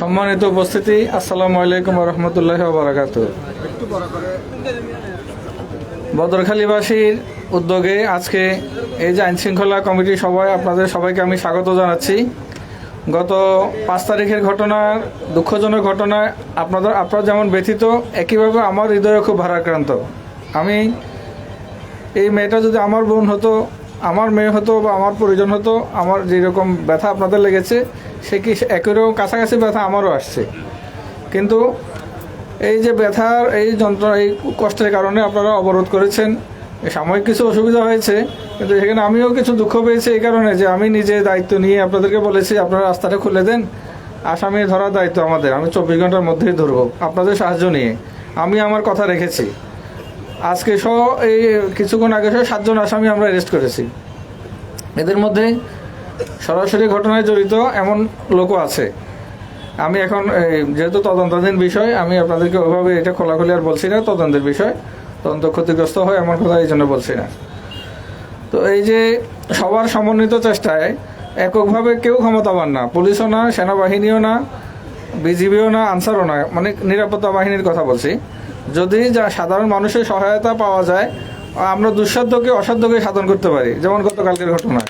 সম্মানিত উপস্থিতি, আসসালামু আলাইকুম রহমতুল্লাহ বারাকাতু বদরখালীবাসীর উদ্যোগে আজকে এই যে আইন শৃঙ্খলা কমিটি সবাই আপনাদের সবাইকে আমি স্বাগত জানাচ্ছি। গত পাঁচ তারিখের ঘটনার দুঃখজনক ঘটনায় আপনাদের আপনারা যেমন ব্যথিত, একইভাবে আমার হৃদয় খুব ভারাক্রান্ত। আমি এই মেয়েটা যদি আমার বোন হতো আমার মেয়ে হতো বা আমার পরিজন হতো, আমার যেরকম ব্যথা আপনাদের লেগেছে, সে কি একইরকম কাছাকাছি ব্যথা আমারও আসছে। কিন্তু এই যে ব্যথার এই যন্ত্রণা, এই কষ্টের কারণে আপনারা অবরোধ করেছেন, সাময়িক কিছু অসুবিধা হয়েছে, কিন্তু সেখানে আমিও কিছু দুঃখ পেয়েছি এই কারণে যে আমি নিজে দায়িত্ব নিয়ে আপনাদেরকে বলেছি, আপনারা রাস্তাটা খুলে দেন। আসামি ধরার দায়িত্ব আমাদের, আমি চব্বিশ ঘণ্টার মধ্যেই ধরবো, আপনাদের সাহায্য নিয়ে। আমি আমার কথা রেখেছি। আজকে সহ এই কিছুক্ষণ আগে সহ সাতজন আসামি আমরা অ্যারেস্ট করেছি। এদের মধ্যে সরাসরি ঘটনায় জড়িত এমন লোকও আছে। আমি এখন যেহেতু তদন্তাধীন বিষয়, আমি আপনাদেরকে ওইভাবে এটা খোলাখুলি আর বলছি না, তদন্তের বিষয়। তদন্ত ক্ষতিগ্রস্ত হয় এমন কথা এই জন্য বলছি না। তো এই যে সবার সমন্বিত চেষ্টায় এককভাবে কেউ ক্ষমতাবান না, পুলিশও না, সেনাবাহিনীও না, বিজিবিও না, আনসারও না মানে নিরাপত্তা বাহিনীর কথা বলছি। যদি যা সাধারণ মানুষের সহায়তা পাওয়া যায়, আমরা দুঃসাধ্যকে অসাধ্যকে সাধন করতে পারি। যেমন গতকালকের ঘটনা।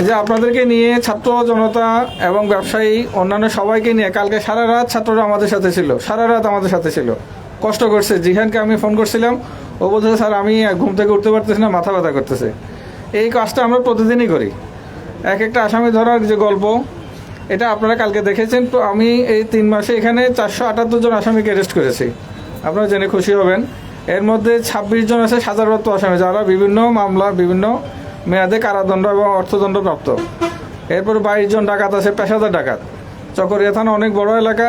যে আপনাদেরকে নিয়ে ছাত্র জনতা এবং ব্যবসায়ী, অন্যান্য সবাইকে নিয়ে কালকে সারা রাত ছাত্ররা আমাদের সাথে ছিল। সারা রাত আমাদের সাথে ছিল। কষ্ট করছে। জিহানকে আমি ফোন করছিলাম। ও বলতেছে স্যার, আমি ঘুম থেকে উঠতে পারতেছি না, মাথা ব্যথা করতেছে। এই কাজটা আমরা প্রতিদিনই করি। এক একটা আসামি ধরার যে গল্প এটা আপনারা কালকে দেখেছেন, তো আমি এই তিন মাসে এখানে চারশো আটাত্তর জন আসামিকে অ্যারেস্ট করেছি। আপনারা জেনে খুশি হবেন। এর মধ্যে ছাব্বিশ জন আছে সাজারপ্রাপ্ত আসামি, যারা বিভিন্ন মামলা, বিভিন্ন মেয়াদে কারাদণ্ড এবং অর্থদণ্ড প্রাপ্ত এরপর বাইশ জন ডাকাত আছে, পেশাদার ডাকাত। চকরিয়া থানা অনেক বড় এলাকা।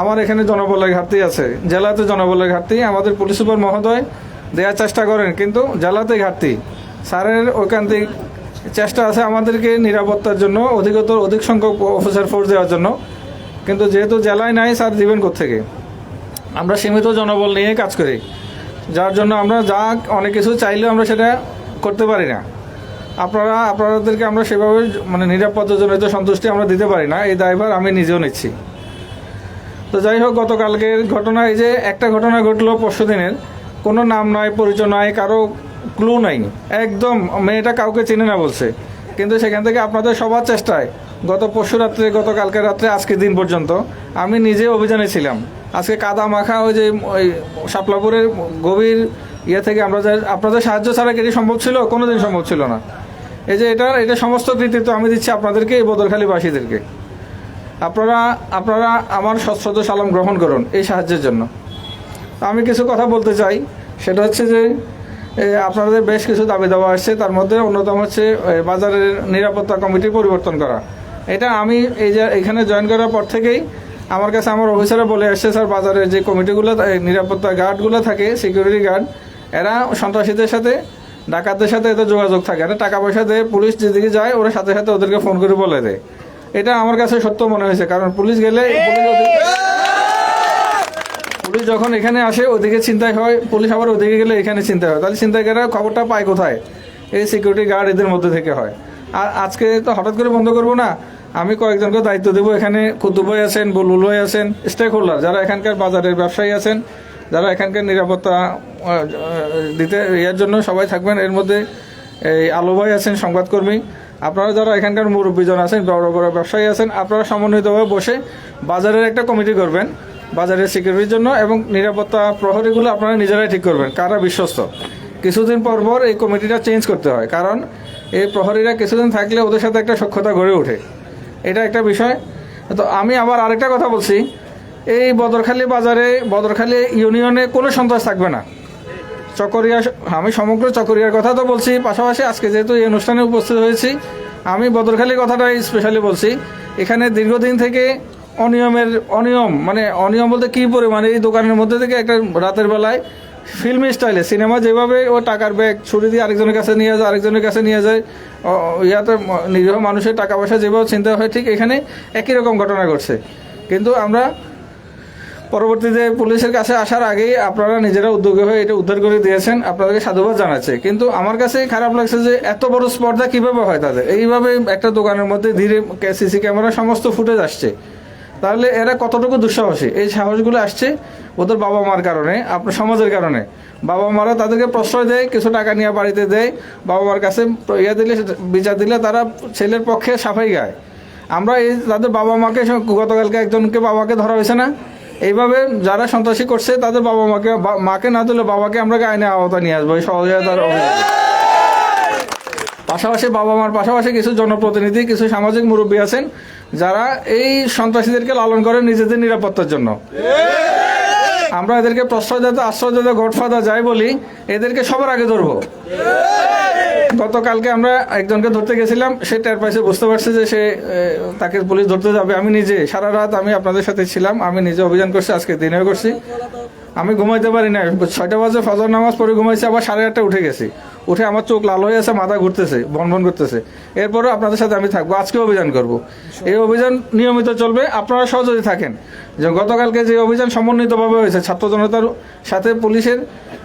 আমার এখানে জনবলের ঘাটতি আছে। জেলাতে জনবলের ঘাটতি। আমাদের পুলিশ সুপার মহোদয় দেওয়ার চেষ্টা করেন, কিন্তু জেলাতে ঘাটতি। স্যারের ঐকান্তিক চেষ্টা আছে আমাদেরকে নিরাপত্তার জন্য, অধিকতর অধিক সংখ্যক অফিসার ফোর্স দেওয়ার জন্য। কিন্তু যেহেতু জেলায় নাই, স্যার দিবেন থেকে আমরা সীমিত জনবল নিয়ে কাজ করি। যার জন্য আমরা যা অনেক কিছু চাইলেও আমরা সেটা করতে পারি না। আপনারা, আপনাদেরকে আমরা সেভাবে মানে নিরাপত্তাজনিত সন্তুষ্টি আমরা দিতে পারি না। এই দায়ভার আমি নিজেও নিচ্ছি। তো যাই হোক, গতকালকের ঘটনা এই যে একটা ঘটনা ঘটলো পরশু দিনের কোনো নাম নয় পরিচয় নয় কারও ক্লু নাই। একদম, মেয়েটা কাউকে চিনে না বলছে। কিন্তু সেখান থেকে আপনাদের সবার চেষ্টায়, গত পরশু রাত্রে গত কালকে রাত্রে, আজকের দিন পর্যন্ত, আমি নিজে অভিযানে ছিলাম। আজকে কাদা মাখা ওই যে, ওই শাপলাপুরের গভীর ইয়ে থেকে আমরা আপনাদের সাহায্য ছাড়া কি এটি সম্ভব ছিল? কোনোদিন সম্ভব ছিল না। এই যে এটা এটা সমস্ত কৃতিত্ব আমি দিচ্ছি আপনাদেরকে, এই বদরখালীবাসীদেরকে আপনারা আপনারা আমার সশ্রদ্ধ সালাম গ্রহণ করুন এই সাহায্যের জন্য। আমি কিছু কথা বলতে চাই। সেটা হচ্ছে যে আপনাদের বেশ কিছু দাবি দেওয়া আসছে। তার মধ্যে অন্যতম হচ্ছে বাজারের নিরাপত্তা কমিটি পরিবর্তন করা। এটা আমি এই যে এখানে জয়েন করার পর থেকেই আমার কাছে আমার অফিসাররা বলে আসছে স্যার বাজারের যে কমিটিগুলো নিরাপত্তা গার্ডগুলো থাকে সিকিউরিটি গার্ড এরা সন্ত্রাসীদের সাথে ডাকাতদের সাথে এদের যোগাযোগ থাকে। এরা টাকা পয়সা দেয় পুলিশ যেদিকে যায় ওরা সাথে সাথে ওদেরকে ফোন করে বলে দেয়। এটা আমার কাছে সত্য মনে হয়েছে কারণ পুলিশ গেলে পুলিশ পুলিশ যখন এখানে আসে, ওদিকে চিন্তায় হয়, পুলিশ আবার ওদিকে গেলে এখানে চিন্তায় হয়। তাহলে চিন্তাকারীরা খবরটা পায় কোথায়? এই সিকিউরিটি গার্ড এদের মধ্যে থেকে হয়। আর আজকে তো হঠাৎ করে বন্ধ করব না, আমি কয়েকজনকে দায়িত্ব দেবো এখানে। কুতুব ভাই আছেন বুলবুল ভাই আছেন স্টেক হোল্ডার যারা এখানকার বাজারের ব্যবসায়ী আছেন, যারা এখানকার নিরাপত্তা দিতে এর জন্য সবাই থাকবেন। এর মধ্যে এই আলো ভাই আছেন, সংবাদকর্মী। আপনারা যারা এখানকার মুরব্বীজন আছেন, বড় বড় ব্যবসায়ী আছেন, আপনারা সমন্বিতভাবে বসে বাজারের একটা কমিটি করবেন বাজারের সিকিউরিটির জন্য এবং নিরাপত্তা প্রহরীগুলো আপনারা নিজেরাই ঠিক করবেন, কারা বিশ্বস্ত। কিছুদিন পর পর এই কমিটিটা চেঞ্জ করতে হয়, কারণ এই প্রহরীরা কিছুদিন থাকলে ওদের সাথে একটা সক্ষতা গড়ে ওঠে। এটা একটা বিষয়। তো আমি আবার আরেকটা কথা বলছি, এই বদরখালী বাজারে, বদরখালী ইউনিয়নে কোনো সন্ত্রাস থাকবে না। চকরিয়া, আমি সমগ্র চকরিয়ার কথা তো বলছি, পাশাপাশি আজকে যেহেতু এই অনুষ্ঠানে উপস্থিত হয়েছি, আমি বদরখালীর কথাটাই স্পেশালি বলছি। এখানে দীর্ঘদিন থেকে অনিয়মের, অনিয়ম মানে অনিয়ম বলতে কী পরিমাণে? এই দোকানের মধ্যে থেকে একটা রাতের বেলায় ফিল্মি স্টাইলে সিনেমা যেভাবে ও টাকার ব্যাগ ছুরি দিয়ে আরেকজনের কাছে নিয়ে যায়, আরেকজনের কাছে নিয়ে যায় ইয়াতে নিরীহ মানুষের টাকা পয়সা যেভাবে চিন্তা হয়, ঠিক এখানে একই রকম ঘটনা ঘটছে। কিন্তু আমরা পরবর্তীতে পুলিশের কাছে আসার আগেই আপনারা নিজেরা উদ্যোগী হয়ে এটা উদ্ধার করে দিয়েছেন, আপনাদেরকে সাধুবাদ জানাচ্ছে। কিন্তু আমার কাছে খারাপ লাগছে যে এত বড় স্পর্ধা কীভাবে হয় তাদের? এইভাবে একটা দোকানের মধ্যে ধীরে সিসি ক্যামেরা, সমস্ত ফুটেজ আসছে। তাহলে এরা কতটুকু দুঃসাহসী? এই সাহসগুলো আসছে ওদের বাবা মার কারণে, আপনার সমাজের কারণে। বাবা মারা তাদেরকে প্রশ্রয় দেয়, কিছু টাকা নিয়ে বাড়িতে দেয়, বাবা মার কাছে ইয়ে দিলে, বিচার দিলে তারা ছেলের পক্ষে সাফাই গায়। আমরা এই তাদের বাবা মাকে, গতকালকে একজনকে বাবাকে ধরা হয়েছে না। এইভাবে যারা সন্ত্রাসী করছে, তাদের বাবা মাকে মাকে না দিলে বাবাকে আমরা আইনে আওতা নিয়ে আসব, এই সহযোগিতার অভিযানে পাশাপাশি বাবা মার পাশাপাশি কিছু জনপ্রতিনিধি, কিছু সামাজিক মুরব্বী আছেন, যারা এই সন্ত্রাসীদেরকে লালন করে নিজেদের নিরাপত্তার জন্য। আমরা এদেরকে প্রশ্রয় দিতে আশ্রয় দিতে গডফাদার যাই বলি, এদেরকে সবার আগে ধরবো। গতকালকে আমরা একজনকে ধরতে গেছিলাম, সে টের পাইছে, বুঝতে পারছে যে সে তাকে পুলিশ ধরতে যাবে। আমি নিজে, সারা রাত আমি আপনাদের সাথে ছিলাম, আমি নিজে অভিযান করছি, আজকে দিনেও করছি। আমি ঘুমাইতে পারি না ছয়টা বাজে ফজর নামাজ পরে ঘুমাইছি, আবার সাড়ে আটটা উঠে গেছি। উঠে আমার চোখ লাল হয়ে আছে মাথা ঘুরতেছে বন বন করতেছে। এরপরে আপনাদের সাথে আমি থাকব আজকে অভিযান করব। এই অভিযান নিয়মিত চলবে আপনারা সহযোগী থাকেন। যে গতকালকে যে অভিযান সমন্বিতভাবে হয়েছে ছাত্র জনতার সাথে পুলিশের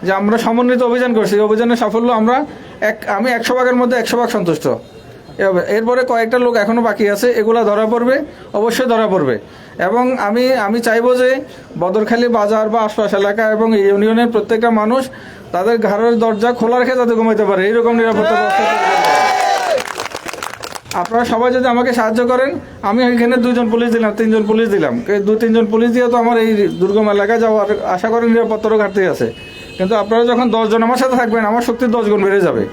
যে আমরা সমন্বিত অভিযান করছি এই অভিযানের সাফল্য আমরা এক আমি একশো ভাগের মধ্যে একশো ভাগ সন্তুষ্ট। এরপরে কয়েকটা লোক এখনও বাকি আছে এগুলা ধরা পড়বে অবশ্যই ধরা পড়বে। এবং আমি আমি চাইব যে বদরখালী বাজার বা আশপাশ এলাকা এবং ইউনিয়নের প্রত্যেকটা মানুষ তাদের ঘরের দরজা খোলা রেখে যাতে ঘুমাইতে পারে। এইরকম নিরাপত্তা ব্যবস্থা। আপনারা সবাই যদি আমাকে সাহায্য করেন, আমি এখানে দুজন পুলিশ দিলাম, তিনজন পুলিশ দিলাম। দু, তিনজন পুলিশ দিয়ে তো আমার এই দুর্গম এলাকায় যাওয়ার আশা করেন নিরাপত্তারও ঘাটতি আছে। কিন্তু আপনারা যখন দশজন আমার সাথে থাকবেন, আমার শক্তি দশ গুণ বেড়ে যাবে।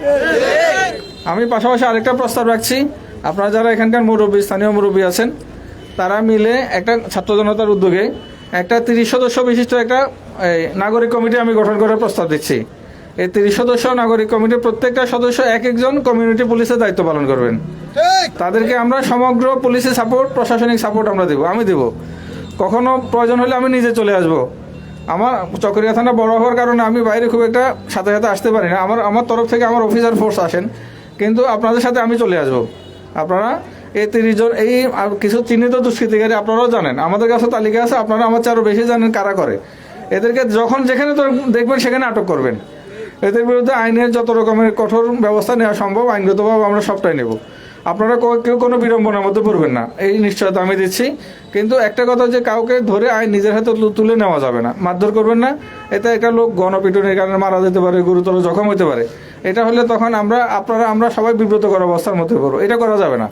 আমি পাশাপাশি আরেকটা প্রস্তাব রাখছি। আপনারা যারা এখানকার মুরব্বী, স্থানীয় মুরব্বী আছেন তারা মিলে একটা ছাত্র জনতার উদ্যোগে একটা তিরিশ সদস্য বিশিষ্ট একটা নাগরিক কমিটি আমি গঠন করার প্রস্তাব দিচ্ছি। এই তিরিশ সদস্য নাগরিক কমিটির প্রত্যেকটা সদস্য এক একজন কমিউনিটি পুলিশের দায়িত্ব পালন করবেন। তাদেরকে আমরা সমগ্র পুলিশের সাপোর্ট প্রশাসনিক সাপোর্ট আমরা দেবো আমি দেব। কখনো প্রয়োজন হলে আমি নিজে চলে আসব। আমার চকরিয়া থানা বড় হওয়ার কারণে আমি বাইরে খুব একটা সাথে সাথে আসতে পারি না। আমার আমার তরফ থেকে আমার অফিসার ফোর্স আসেন কিন্তু আপনাদের সাথে আমি চলে আসব। আপনারা এই তিরিশ জন এই কিছু চিহ্নিত দুষ্কৃতিকারী আপনারাও জানেন। আমাদের কাছে তালিকা আছে, আপনারা আমার চেয়ে বেশি জানেন কারা করে। এদেরকে যখন যেখানে দেখবেন সেখানে আটক করবেন। এদের বিরুদ্ধে আইনের যত রকমের কঠোর ব্যবস্থা নেওয়া সম্ভব, আইনগতভাবে আমরা সবটাই নেব। আপনারা কেউ কোনো বিড়ম্বনার মধ্যে পড়বেন না। এই নিশ্চয়তা আমি দিচ্ছি। কিন্তু একটা কথা যে কাউকে ধরে আইন নিজের হাতে তুলে নেওয়া যাবে না। মারধর করবেন না। এতে একটা লোক গণপিটনের কারণে মারা যেতে পারে, গুরুতর জখম হতে পারে। এটা হলে তখন আমরা, আপনারা, আমরা সবাই বিব্রতকর অবস্থার মধ্যে পড়ব। এটা করা যাবে না।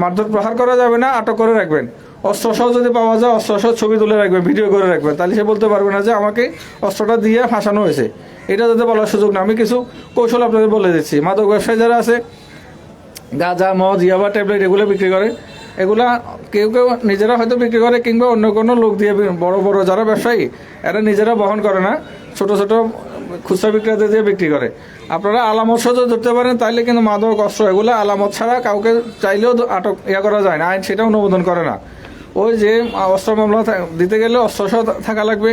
মারধর প্রহার করা যাবে না, আটক করে রাখবেন। অস্ত্র সহ যদি পাওয়া যায় অস্ত্র সহ ছবি তুলে রাখবেন, ভিডিও করে রাখবেন। তাহলে সে বলতে পারবে না যে আমাকে অস্ত্রটা দিয়ে ফাঁসানো হয়েছে। এটা যাতে বলার সুযোগ না, আমি কিছু কৌশল আপনাদের বলে দিচ্ছি। মাদক ব্যবসায়ী যারা আছে, গাঁজা, মদ, ইয়াবা, ট্যাবলেট, এগুলো বিক্রি করে। এগুলা কেউ কেউ নিজেরা হয়তো বিক্রি করে, কিংবা অন্য কোনো লোক দিয়ে বড় বড় যারা ব্যবসায়ী, এরা নিজেরা বহন করে না। ছোট ছোট খুচরা বিক্রেতা দিয়ে বিক্রি করে। আপনারা আলামত সহ ধরতে পারেন তাহলে কিন্তু মাদক, অস্ত্র এগুলো আলামত ছাড়া কাউকে চাইলেও আটক, ইয়া করা যায় না, আইন সেটা অনুমোদন করে না। ওই যে অস্ত্র মামলা দিতে গেলে অস্ত্র সহ থাকা লাগবে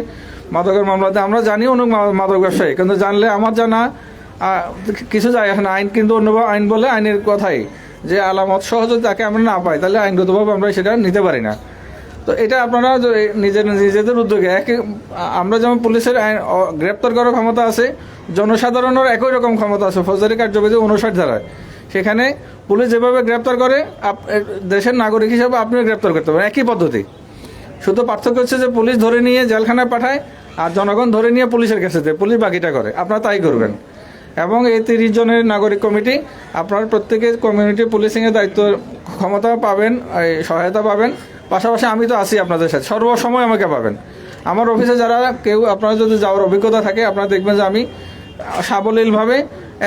মাদকের মামলাতে। আমরা জানি অনেক মাদক ব্যবসায়ী, কিন্তু জানলে আমার জানা কিছু যায় এখন আইন কিন্তু অন্য আইন বলে আইনের কথাই, যে আলামত সহ যদি তাকে আমরা না পাই, তাহলে আইনগতভাবে আমরা সেটা নিতে পারি না। তো এটা আপনারা নিজের নিজেদের উদ্যোগে, একে, আমরা যেমন পুলিশের আইন গ্রেপ্তার করার ক্ষমতা আছে, জনসাধারণের একই রকম ক্ষমতা আছে, ফৌজদারি কার্যবিধি উনষাট ধারায়। সেখানে পুলিশ যেভাবে গ্রেপ্তার করে দেশের নাগরিক হিসেবে আপনিও গ্রেপ্তার করতে পারেন, একই পদ্ধতি। শুধু পার্থক্য হচ্ছে যে পুলিশ ধরে নিয়ে জেলখানায় পাঠায়, আর জনগণ ধরে নিয়ে পুলিশের কাছে দেয় পুলিশ বাকিটা করে, আপনারা তাই করবেন। এবং এই তিরিশ জনের নাগরিক কমিটি, আপনার প্রত্যেকে কমিউনিটি পুলিশিংয়ের দায়িত্ব, ক্ষমতা পাবেন সহায়তা পাবেন। পাশাপাশি আমি তো আছি আপনাদের সাথে। সর্বসময় আমাকে পাবেন। আমার অফিসে যারা কেউ, আপনারা যদি যাওয়ার অভিজ্ঞতা থাকে, আপনারা দেখবেন যে আমি সাবলীলভাবে,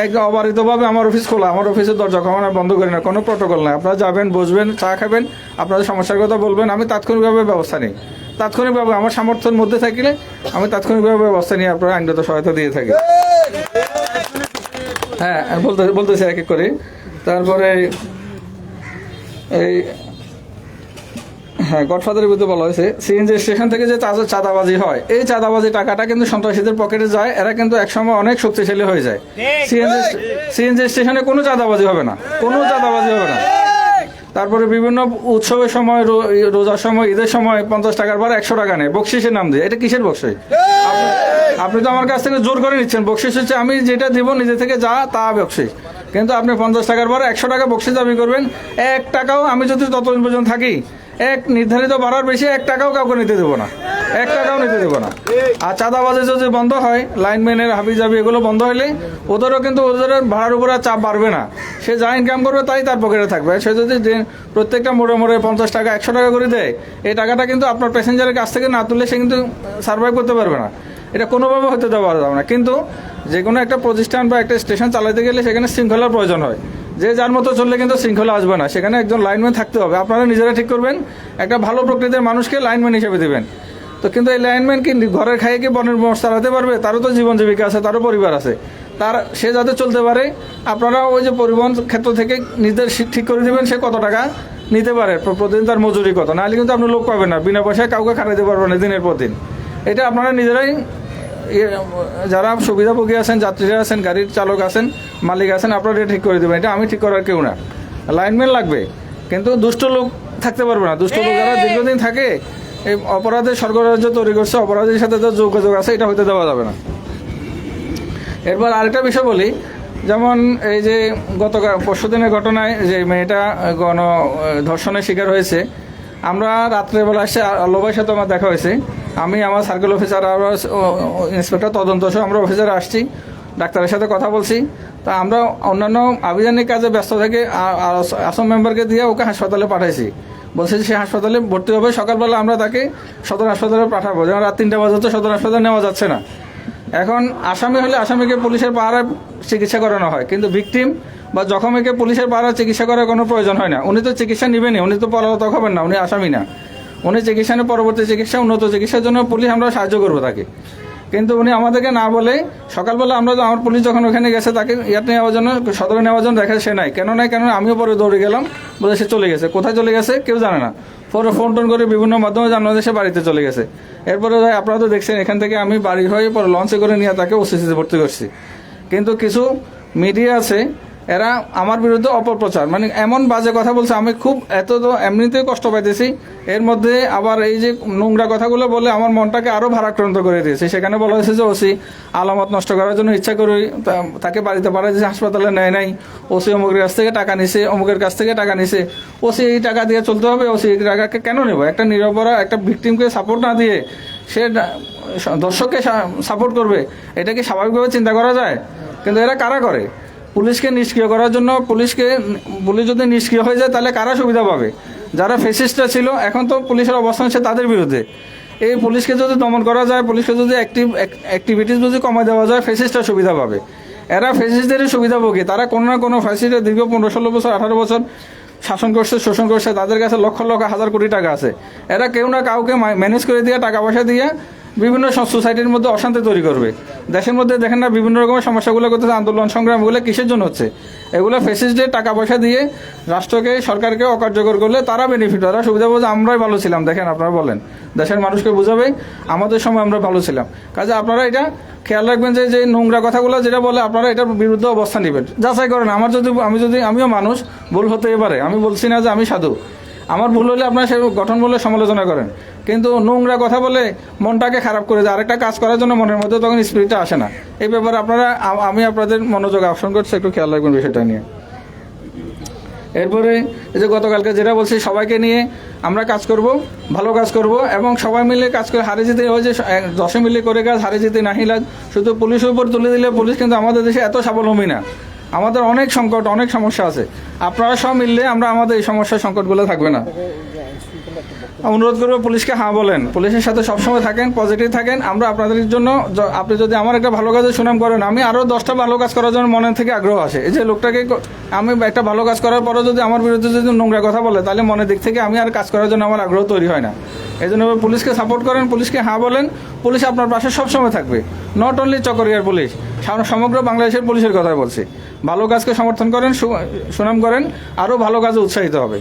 এক অবারিতভাবে আমার অফিস খোলা। আমার অফিসের দরজা কখনো বন্ধ করি না। কোনো প্রোটোকল নাই। আপনারা যাবেন, বসবেন, চা খাবেন, আপনাদের সমস্যার কথা বলবেন। আমি তাৎক্ষণিকভাবে ব্যবস্থা নিই। তাৎক্ষণিকভাবে আমার সামর্থ্যের মধ্যে থাকলে আমি তাৎক্ষণিকভাবে ব্যবস্থা নিয়ে আপনারা আইনগত সহায়তা দিয়ে থাকি। হ্যাঁ বলতে বলতেছি এক এক করে তারপরে এই হ্যাঁ গডফাদারের বিরুদ্ধে বলা হয়েছে। সিএনজি স্টেশন থেকে যে চাঁদা- চাঁদাবাজি হয় এই চাঁদাবাজি টাকাটা কিন্তু সন্ত্রাসীদের পকেটে যায় এরা কিন্তু একসময় অনেক শক্তিশালী হয়ে যায়। সিএনজি সিএনজি স্টেশনে কোনো চাঁদাবাজি হবে না কোনো চাঁদাবাজি হবে না। তারপরে বিভিন্ন উৎসবের সময় রোজার সময় ঈদের সময় পঞ্চাশ টাকার বার একশো টাকা নেয় বকশিসের নাম দিয়ে। এটা কিসের বকশিস? আপনি- তো আমার কাছ থেকে জোর করে নিচ্ছেন। বকশিস হচ্ছে আমি যেটা দিব নিজে থেকে যা তা বকশিস। কিন্তু আপনি পঞ্চাশ টাকার বার একশো টাকা বকশিস দাবি করবেন এক টাকাও আমি যদি ততদিন পর্যন্ত থাকি এক নির্ধারিত বাড়ার বেশি এক টাকাও কাউকে নিতে দেবো না। এক টাকাও নিতে দেবো না। আর চাঁদাবাজি যদি বন্ধ হয় লাইনম্যানের হাবি জাবি এগুলো বন্ধ হলে ওদেরও কিন্তু ওদের ভাড়ার উপরে চাপ বাড়বে না। সে যা ইনকাম করবে তাই তার পকেটে থাকবে। সে যদি প্রত্যেকটা মোড়ে মোড়ে পঞ্চাশ টাকা, একশো টাকা করে দেয়, এই টাকাটা কিন্তু আপনার প্যাসেঞ্জারের কাছ থেকে না তুললে সে কিন্তু সার্ভাইভ করতে পারবে না। এটা কোনোভাবে হতে দেওয়া যাবে না। কিন্তু যে কোনো একটা প্রতিষ্ঠান বা একটা স্টেশন চালাতে গেলে সেখানে শৃঙ্খলার প্রয়োজন হয়। যে যার মতো চললে কিন্তু শৃঙ্খলা আসবে না। সেখানে একজন লাইনম্যান থাকতে হবে। আপনারা নিজেরা ঠিক করবেন। একটা ভালো প্রকৃতির মানুষকে লাইনম্যান হিসেবে দেবেন। তো কিন্তু এই লাইনম্যান কি ঘরের খাইয়ে কি বনের মোষ চালাতে পারবে? তারও তো জীবন জীবিকা আছে, তারও পরিবার আছে। তার, সে যাতে চলতে পারে, আপনারা ওই যে পরিবহন ক্ষেত্র থেকে নিজেদের সি- ঠিক করে দিবেন, সে কত টাকা নিতে পারে প্রতিদিন তার মজুরি কত? নাহলে কিন্তু আপনি লোক পাবেন না। বিনা পয়সায় কাউকে খাটাইতে পারবেন না দিনের পর দিন। এটা আপনারা নিজেরাই যারা সুবিধাভোগী আছেন যাত্রীরা আছেন গাড়ির চালক আছেন মালিক আছেন আপনারা এটা ঠিক করে দেবেন। এটা আমি ঠিক করার কেউ না। লাইনম্যান লাগবে কিন্তু দুষ্ট লোক থাকতে পারবে না। দুষ্ট লোক যারা দীর্ঘদিন থাকে এই অপরাধের স্বর্গরাজ্য তৈরি করছে অপরাধীর সাথে তো যোগাযোগ আছে এটা হতে দেওয়া যাবে না। এরপর আরেকটা বিষয় বলি যেমন এই যে গতকাল পরশু দিনের ঘটনায় যে মেয়েটা গণ ধর্ষণের শিকার হয়েছে আমরা রাত্রেবেলা এসে আল্লোভাইয়ের সাথে আমার দেখা হয়েছে। আমি আমার সার্কেল অফিসার আর ইন্সপেক্টর তদন্ত সহ আমরা অফিসার আসছি, ডাক্তারের সাথে কথা বলছি। তা আমরা অন্যান্য আভিযানিক কাজে ব্যস্ত থেকে আসম মেম্বারকে দিয়ে ওকে হাসপাতালে পাঠাইছি। বলছে সে হাসপাতালে ভর্তি হবে, সকালবেলা আমরা তাকে সদর হাসপাতালে পাঠাবো। যেমন রাত তিনটা বাজে তো সদর হাসপাতালে নেওয়া যাচ্ছে না। এখন আসামি হলে আসামিকে পুলিশের পাহারায় চিকিৎসা করানো হয়, কিন্তু ভিকটিম বা জখমিকে পুলিশের পাহারায় চিকিৎসা করার কোনো প্রয়োজন হয় না। উনি তো চিকিৎসা নেবেনই, উনি তো পলাতক হবেন না, উনি আসামি না। উনি চিকিৎসা নিয়ে পরবর্তী চিকিৎসা, উন্নত চিকিৎসার জন্য পুলিশ আমরা সাহায্য করব তাকে। কিন্তু উনি আমাদেরকে না বলে সকালবেলা আমরা আমার পুলিশ যখন ওখানে গেছে, তাকে ইয়াতে নেওয়ার জন্য, সদরে নেওয়ার জন্য দেখা সে নাই। কেন নাই কেন আমিও পরে দৌড়ে গেলাম, বলে সে চলে গেছে। কোথায় চলে গেছে কেউ জানে না। পরে ফোন টোন করে বিভিন্ন মাধ্যমে জানানো সে বাড়িতে চলে গেছে। এরপরে আপনারা তো দেখছেন, এখান থেকে আমি বাড়ি হয়ে পরে লঞ্চে করে নিয়ে তাকে ওসিসিতে ভর্তি করছি। কিন্তু কিছু মিডিয়া আছে এরা আমার বিরুদ্ধে অপপ্রচার। মানে এমন বাজে কথা বলছে, আমি খুব এত তো এমনিতেই কষ্ট পাইতেছি। এর মধ্যে আবার এই যে নোংরা কথাগুলো বলে আমার মনটাকে আরও ভারাক্রান্ত করে দিয়েছে। সেখানে বলা হয়েছে যে ওসি আলামত নষ্ট করার জন্য ইচ্ছা করে তাকে বাড়িতে পাঠায় যে হাসপাতালে নেয় নাই। ওসি অমুকের কাছ থেকে টাকা নিছে, অমুকের কাছ থেকে টাকা নিছে। ওসি এই টাকা দিয়ে চলতে হবে, ওসি এই টাকাকে কেন নেব? একটা নিরপরা একটা ভিকটিমকে সাপোর্ট না দিয়ে সে দর্শককে সাপোর্ট করবে, এটা কি স্বাভাবিকভাবে চিন্তা করা যায়? কিন্তু এরা কারা করে? পুলিশকে নিষ্ক্রিয় করার জন্য পুলিশকে, পুলিশ যদি নিষ্ক্রিয় হয়ে যায় তাহলে কারা সুবিধা পাবে? যারা ফেসিস্টরা ছিল, এখন তো পুলিশের অবস্থান হচ্ছে তাদের বিরুদ্ধে। এই পুলিশকে যদি দমন করা যায়, পুলিশকে যদি অ্যাক্টিভ অ্যাক্টিভিটিস যদি কমায় দেওয়া যায় ফেসিস্টরা সুবিধা পাবে। এরা ফেসিস্টদেরই সুবিধাভোগী। তারা কোনো না কোনো ফ্যাসিলিটি দীর্ঘ পনেরো ষোলো বছর, আঠারো বছর শাসন করছে, শোষণ করছে, তাদের কাছে লক্ষ লক্ষ হাজার কোটি টাকা আছে। এরা কেউ না কাউকে ম্যানেজ করে দিয়ে টাকা পয়সা দিয়ে বিভিন্ন সোসাইটির মধ্যে অশান্তি তৈরি করবে। দেশের মধ্যে দেখেন না, বিভিন্ন রকমের সমস্যাগুলো করতেছে, আন্দোলন সংগ্রাম, এগুলো কিসের জন্য হচ্ছে? এগুলো ফেসিসদের টাকা পয়সা দিয়ে রাষ্ট্রকে, সরকারকে অকার্যকর করলে তারা বেনিফিট তারা সুবিধা বোঝে আমরাই ভালো ছিলাম, দেখেন আপনারা বলেন। দেশের মানুষকে বুঝাবে, আমাদের সময় আমরা ভালো ছিলাম। কাজে আপনারা এটা খেয়াল রাখবেন যে যে নোংরা কথাগুলো যেটা বলে, আপনারা এটার বিরুদ্ধে অবস্থান নেবেন। যাচাই করেন, আমার যদি, আমি যদি, আমিও মানুষ, ভুল হতেই পারে। আমি বলছি না যে আমি সাধু। আমার ভুল হলে আপনারা সে গঠন বলে সমালোচনা করেন। কিন্তু নোংরা কথা বলে মনটাকে খারাপ করে দেয়। আরেকটা কাজ করার জন্য মনের মধ্যে তখন স্পিরিটটা আসে না। এই ব্যাপারে আপনারা আমি আপনাদের মনোযোগ আকর্ষণ করছি, একটু খেয়াল রাখবেন বিষয়টা নিয়ে। এরপরে এই যে গতকালকে যেটা বলছি, সবাইকে নিয়ে আমরা কাজ করব, ভালো কাজ করব এবং সবাই মিলে কাজ করে হারে জিতে হয় যে দশে মিলে করে কাজ হারে জিতে নাহিলাজ শুধু পুলিশের উপর তুলে দিলে পুলিশ কিন্তু আমাদের দেশে এত স্বাবলম্বী না। আমাদের অনেক সংকট, অনেক সমস্যা আছে। আপনারা সব মিললে আমরা আমাদের এই সমস্যার সংকটগুলো থাকবে না। অনুরোধ করব পুলিশকে হ্যাঁ বলেন। পুলিশের সাথে সবসময় থাকেন পজিটিভ থাকেন। আমরা আপনাদের জন্য আপনি যদি আমার একটা ভালো কাজে সুনাম করেন, আমি আরও দশটা ভালো কাজ করার জন্য মনের থেকে আগ্রহ আসে এই যে লোকটাকে আমি একটা ভালো কাজ করার পরে যদি আমার বিরুদ্ধে যদি নোংরা কথা বলে, তাহলে মনের দিক থেকে আমি আর কাজ করার জন্য আমার আগ্রহ তৈরি হয় না। এই জন্য পুলিশকে সাপোর্ট করেন, পুলিশকে হ্যাঁ বলেন। পুলিশ আপনার পাশে সবসময় থাকবে। নট অনলি চকরিয়ার পুলিশ সমগ্র বাংলাদেশের পুলিশের কথা বলছি। ভালো কাজকে সমর্থন করেন সুনাম করেন আরও ভালো কাজে উৎসাহিত হবে।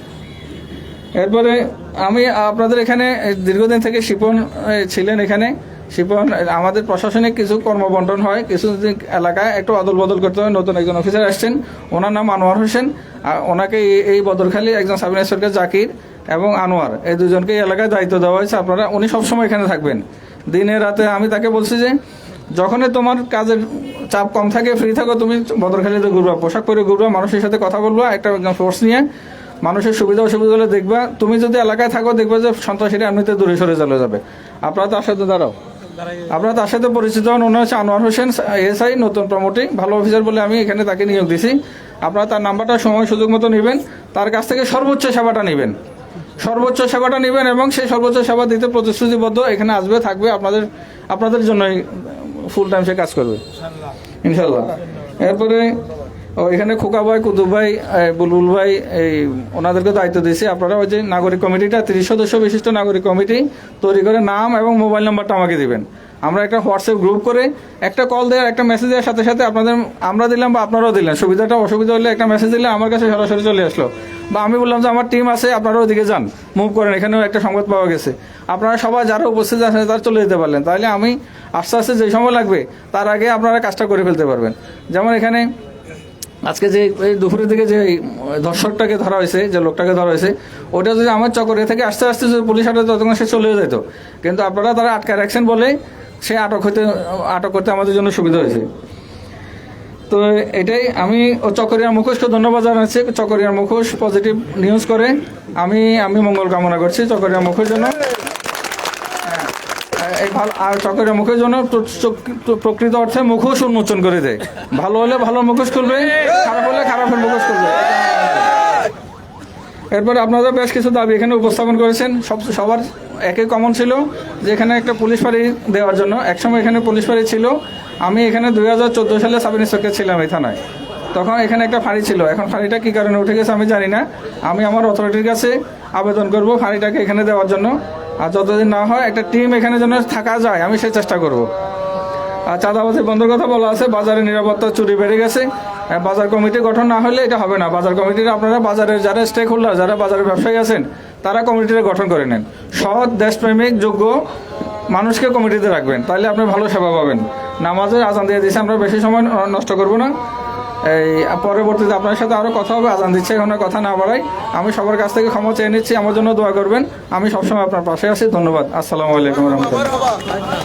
এরপরে আমি আপনাদের এখানে দীর্ঘদিন থেকে শিপন ছিলেন এখানে। শিপন, আমাদের প্রশাসনিক কিছু কর্মবন্টন হয়, কিছু এলাকায় একটু অদল বদল করতে হয়। নতুন একজন অফিসার আসছেন, ওনার নাম আনোয়ার হোসেন। আর ওনাকে এই- বদরখালী একজন সাব ইন্সপেক্টর জাকির এবং আনোয়ার, এই দুজনকে এলাকায় দায়িত্ব দেওয়া হয়েছে। আপনারা, উনি সবসময় এখানে থাকবেন। দিনে রাতে আমি তাকে বলছি যে, যখনই তোমার কাজের চাপ কম থাকে ফ্রি থাকো, তুমি বদরখালীতে ঘুরবা, পোশাক পরে ঘুরবা, মানুষের সাথে কথা বলবা, একটা ফোর্স নিয়ে। মানুষের সুবিধা অসুবিধাগুলো দেখবা, তুমি যদি এলাকায় থাকো, দেখবা যে সন্ত্রাসীরা এমনিতে দূরে সরে চলে যাবে। আপনারা তার সাথে দাঁড়াও। আপনারা তার সাথে পরিচিত হন, উনি হচ্ছে আনোয়ার হোসেন এসআই নতুন প্রমোটি ভালো অফিসার বলে আমি এখানে তাকে নিয়োগ দিছি। আপনারা তার নাম্বারটা সময় সুযোগ মতো নেবেন। তার কাছ থেকে সর্বোচ্চ সেবাটা নেবেন। সর্বোচ্চ সেবাটা নেবেন এবং সেই সর্বোচ্চ সেবা দিতে প্রতিশ্রুতিবদ্ধ এখানে আসবে, থাকবে, আপনাদের আপনাদের জন্যই ফুল টাইম সে কাজ করবে। ইনশাল্লাহ এরপরে এখানে খোকা ভাই, কুতুব ভাই বুলবুল ভাই, এই, ওনাদেরকে দায়িত্ব দিয়েছি। আপনারা ওই যে নাগরিক কমিটিটা, তিরিশ সদস্য বিশিষ্ট নাগরিক কমিটি তৈরি করে নাম এবং মোবাইল নাম্বারটা আমাকে দিবেন। আমরা একটা হোয়াটসঅ্যাপ গ্রুপ করে একটা কল দেওয়ার, একটা মেসেজ দেওয়ার সাথে সাথে আপনাদের, আমরা দিলাম বা আপনারাও দিলেন। সুবিধাটা অসুবিধা হলে একটা মেসেজ দিলে আমার কাছে সরাসরি চলে আসলো। বা আমি বললাম যে আমার টিম আছে আপনারা ওদিকে যান, মুভ করেন, এখানেও একটা সংবাদ পাওয়া গেছে। আপনারা সবাই যারা উপস্থিত আছেন, তারা চলে যেতে পারলেন। তাহলে আমি আস্তে আস্তে যে সময় লাগবে, তার আগে আপনারা কাজটা করে ফেলতে পারবেন। যেমন এখানে আজকে যে এই দুপুরের দিকে যে ধর্ষকটাকে ধরা হয়েছে, যে লোকটাকে ধরা হয়েছে, ওটা যদি আমার চকরে থেকে আস্তে আস্তে যদি পুলিশ হাতে ততক্ষণ সে চলে যেত। কিন্তু আপনারা তারা আটকায় রাখছেন বলে সে আটক হতে আটক করতে আমাদের জন্য সুবিধা হয়েছে। তো এটাই আমি ও চকরিয়ার মুখোশকে ধন্যবাদ জানাচ্ছি। চকরিয়ার মুখোশ পজিটিভ নিউজ করে। আমি আমি মঙ্গল কামনা করছি চকরিয়ার মুখোশ জন্য। আর চকরিয়া মুখের জন্য প্রকৃত অর্থে মুখোশ উন্মোচন করে দেয়। ভালো হলে ভালো মুখোশ করবে, খারাপ হলে খারাপের মুখোশ করবে। এরপরে আপনারা বেশ কিছু দাবি এখানে উপস্থাপন করেছেন। সব সবার একই কমন ছিল যে এখানে একটা পুলিশ ফাঁড়ি দেওয়ার জন্য। একসময় এখানে পুলিশ ফাঁড়ি ছিল। আমি এখানে দুই হাজার চোদ্দ সালে সাব ইন্সপেক্টর ছিলাম এই থানায়। তখন এখানে একটা ফাঁড়ি ছিল। এখন ফাঁড়িটা কী কারণে উঠে গেছে আমি জানি না। আমি আমার অথরিটির কাছে আবেদন করব ফাঁড়িটাকে এখানে দেওয়ার জন্য। আর যতদিন না হয় একটা টিম এখানে যেন থাকা যায়, আমি সেই চেষ্টা করব। আর চাঁদাবাজি বন্ধের কথা বলা আছে, বাজারে নিরাপত্তা চুরি বেড়ে গেছে। বাজার কমিটি গঠন না হলে এটা হবে না। বাজার কমিটির আপনারা, বাজারের যারা স্টেক হোল্ডার যারা বাজারের ব্যবসায়ী আছেন, তারা কমিটিটা গঠন করে নেন। সৎ, দেশপ্রেমিক, যোগ্য মানুষকে কমিটিতে রাখবেন। তাহলে আপনি ভালো সেবা পাবেন। নামাজের আজান দিয়ে দিয়েছে, আমরা বেশি সময় নষ্ট করব না। এই পরবর্তীতে আপনার সাথে আরও কথা হবে, আজান দিচ্ছে, এখন কথা না বাড়াই। আমি সবার কাছ থেকে ক্ষমা চেয়ে নিচ্ছি, আমার জন্য দোয়া করবেন। আমি সবসময় আপনার পাশে আছি, ধন্যবাদ। আসসালামু আলাইকুম রহমতুল্লাহ।